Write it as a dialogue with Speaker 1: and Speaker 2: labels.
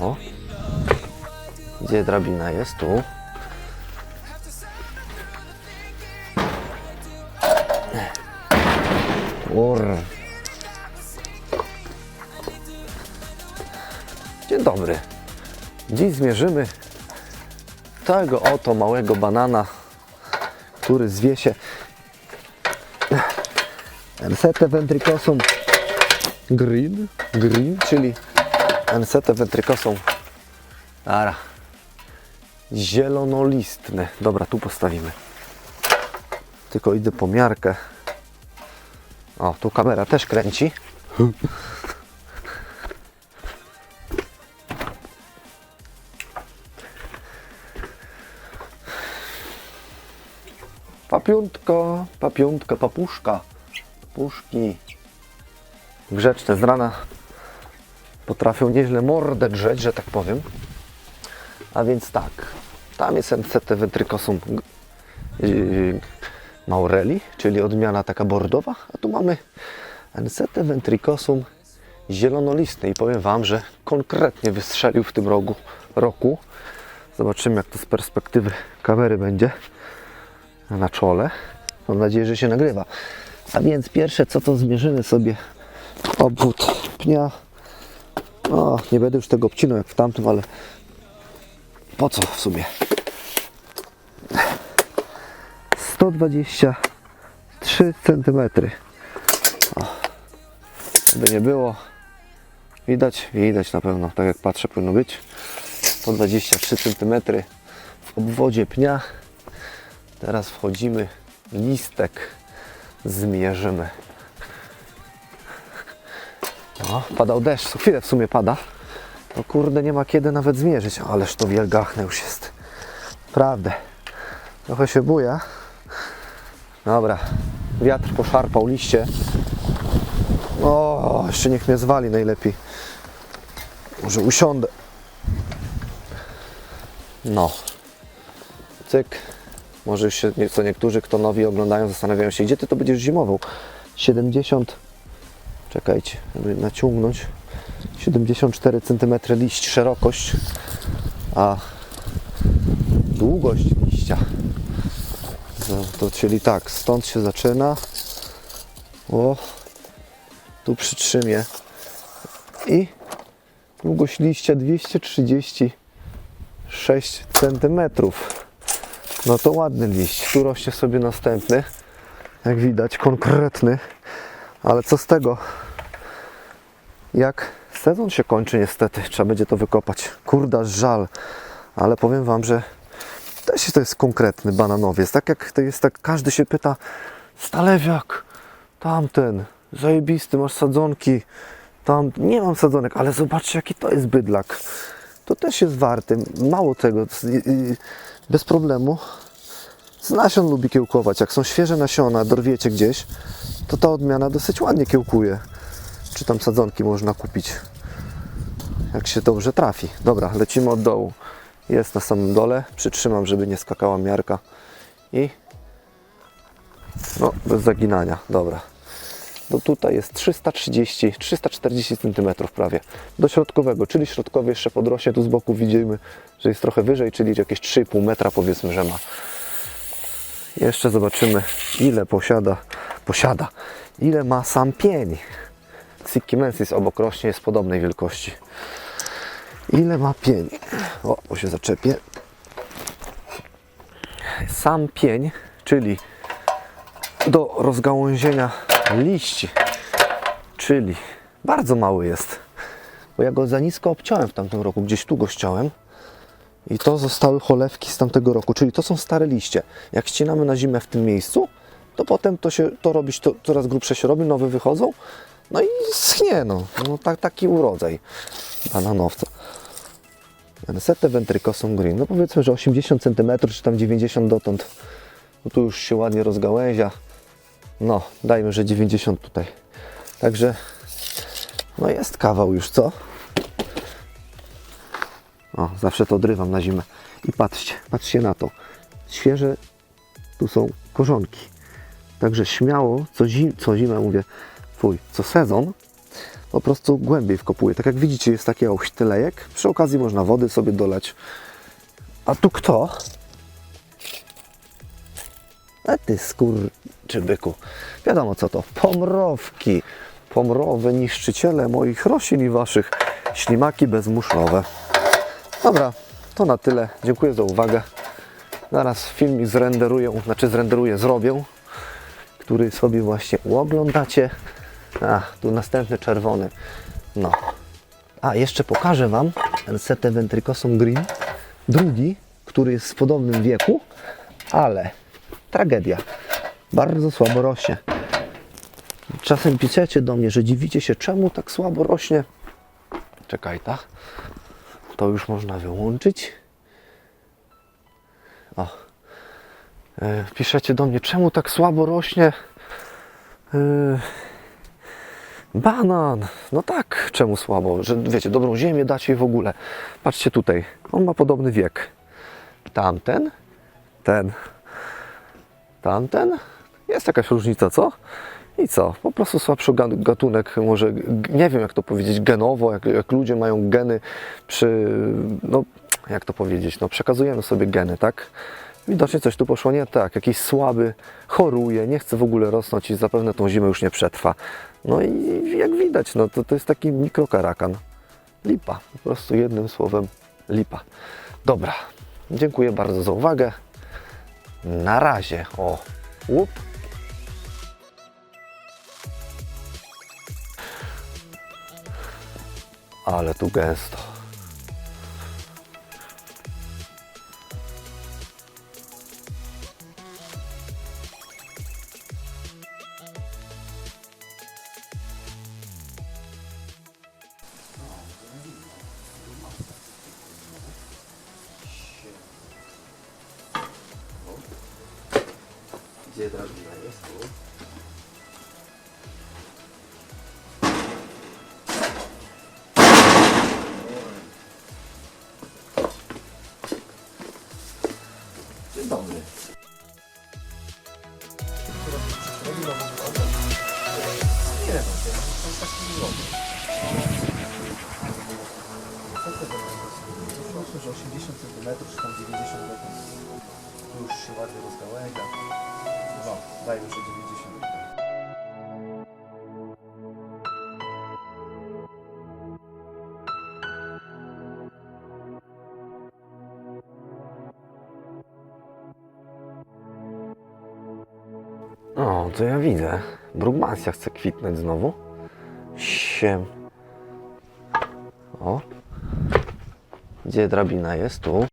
Speaker 1: O. Gdzie drabina jest? Tu. Ur. Dzień dobry. Dziś zmierzymy tego oto małego banana, który zwie się Ensete ventricosum green, green, czyli Ensete ventricosum ara, zielonolistny. Dobra, tu postawimy. Tylko idę po miarkę. O, tu kamera też kręci. Papiątka, papiątka, papuszka, puszki. Grzeczne z rana potrafią nieźle mordę drzeć, że tak powiem. A więc tak, tam jest NCT Ventricosum yy, maureli, czyli odmiana taka bordowa, a tu mamy NCT Ventricosum zielonolistny i powiem Wam, że konkretnie wystrzelił w tym rogu, roku. Zobaczymy jak to z perspektywy kamery będzie na czole. Mam nadzieję, że się nagrywa. A więc pierwsze co to zmierzymy sobie obwód pnia. O, nie będę już tego obcinał jak w tamtym, ale po co w sumie? 123 cm. By nie było. Widać? Widać na pewno, tak jak patrzę powinno być. 123 cm w obwodzie pnia. Teraz wchodzimy w listek. Zmierzymy. O, padał deszcz, co chwilę w sumie pada. To kurde nie ma kiedy nawet zmierzyć. Ależ to wielgachne już jest. Prawdę. Trochę się buja. Dobra. Wiatr poszarpał liście. O, jeszcze niech mnie zwali najlepiej. Może usiądę. No. Cyk. Może już się co niektórzy, kto nowi oglądają, zastanawiają się, gdzie ty to będziesz zimował. 70, czekajcie, żeby naciągnąć. 74 cm liść, szerokość, a długość liścia. To czyli tak, stąd się zaczyna. O, tu przytrzymię. I długość liścia 236 cm. No to ładny liść. Tu rośnie sobie następny. Jak widać, konkretny. Ale co z tego? Jak sezon się kończy niestety, trzeba będzie to wykopać. Kurda, żal. Ale powiem Wam, że też to jest konkretny bananowiec. Tak jak to jest, tak każdy się pyta, stalewiak, tamten, zajebisty, masz sadzonki. Tam nie mam sadzonek, ale zobaczcie jaki to jest bydlak. To też jest warty. Mało tego, bez problemu. Z nasion lubi kiełkować. Jak są świeże nasiona, dorwiecie gdzieś, to ta odmiana dosyć ładnie kiełkuje. Czy tam sadzonki można kupić, jak się dobrze trafi. Dobra, lecimy od dołu. Jest na samym dole. Przytrzymam, żeby nie skakała miarka. I no, bez zaginania. Dobra. Do tutaj jest 330, 340 cm prawie. Do środkowego, czyli środkowy jeszcze podrośnie. Tu z boku widzimy, że jest trochę wyżej, czyli jakieś 3,5 metra powiedzmy, że ma. Jeszcze zobaczymy, ile posiada, posiada, ile ma sam pień. Sykimensis obok rośnie, jest podobnej wielkości. Ile ma pień? O, bo się zaczepię. Sam pień, czyli do rozgałęzienia liści, czyli bardzo mały jest, bo ja go za nisko obciąłem w tamtym roku, gdzieś tu go ściąłem. I to zostały cholewki z tamtego roku, czyli to są stare liście. Jak ścinamy na zimę w tym miejscu, to potem to się to robić, to coraz grubsze się robi, nowe wychodzą, no i schnie, no, no tak, taki urodzaj. Bananowca. Anesete ventricosum green, no powiedzmy, że 80 cm, czy tam 90 dotąd, no tu już się ładnie rozgałęzia, no dajmy, że 90 tutaj. Także, no jest kawał już, co? O, zawsze to odrywam na zimę. I patrzcie, patrzcie na to. Świeże, tu są korzonki. Także śmiało, co, zim, co zimę mówię, Fuj, co sezon po prostu głębiej wkopuję. Tak jak widzicie, jest taki ośtylejek. Przy okazji można wody sobie dolać. A tu kto? A ty skór czy byku. Wiadomo co to. Pomrowki. Pomrowe niszczyciele moich roślin i waszych. Ślimaki bezmuszowe. Dobra, to na tyle. Dziękuję za uwagę. Zaraz filmik zrenderuję, znaczy zrenderuję, zrobię, który sobie właśnie oglądacie. A, tu następny czerwony. No. A, jeszcze pokażę Wam Ensetę Ventricosum Green. Drugi, który jest w podobnym wieku, ale tragedia. Bardzo słabo rośnie. Czasem piszecie do mnie, że dziwicie się, czemu tak słabo rośnie. Czekaj, tak? To już można wyłączyć. O. E, Piszecie do mnie, czemu tak słabo rośnie e, banan. No tak, czemu słabo? Że wiecie, dobrą ziemię dacie i w ogóle. Patrzcie tutaj, on ma podobny wiek. Tamten, ten, tamten. Jest jakaś różnica, co? I co? Po prostu słabszy ga- gatunek, może nie wiem jak to powiedzieć, genowo, jak, jak ludzie mają geny przy, no jak to powiedzieć, no przekazujemy sobie geny, tak? Widocznie coś tu poszło nie tak, jakiś słaby, choruje, nie chce w ogóle rosnąć i zapewne tą zimę już nie przetrwa. No i jak widać, no to, to jest taki mikrokarakan. Lipa, po prostu jednym słowem lipa. Dobra, dziękuję bardzo za uwagę. Na razie. O, łup. Ale tu gęsto. Gdzie drabina jest? Nie no, to jest taki miłowy.
Speaker 2: Myślę, że 80 cm czy tam 90 metrów. Tu już się ładnie rozgałęzia. No, dajmy, że 90.
Speaker 1: O, to ja widzę. Brugmansja chce kwitnąć znowu. Siem. O. Gdzie drabina jest? Tu.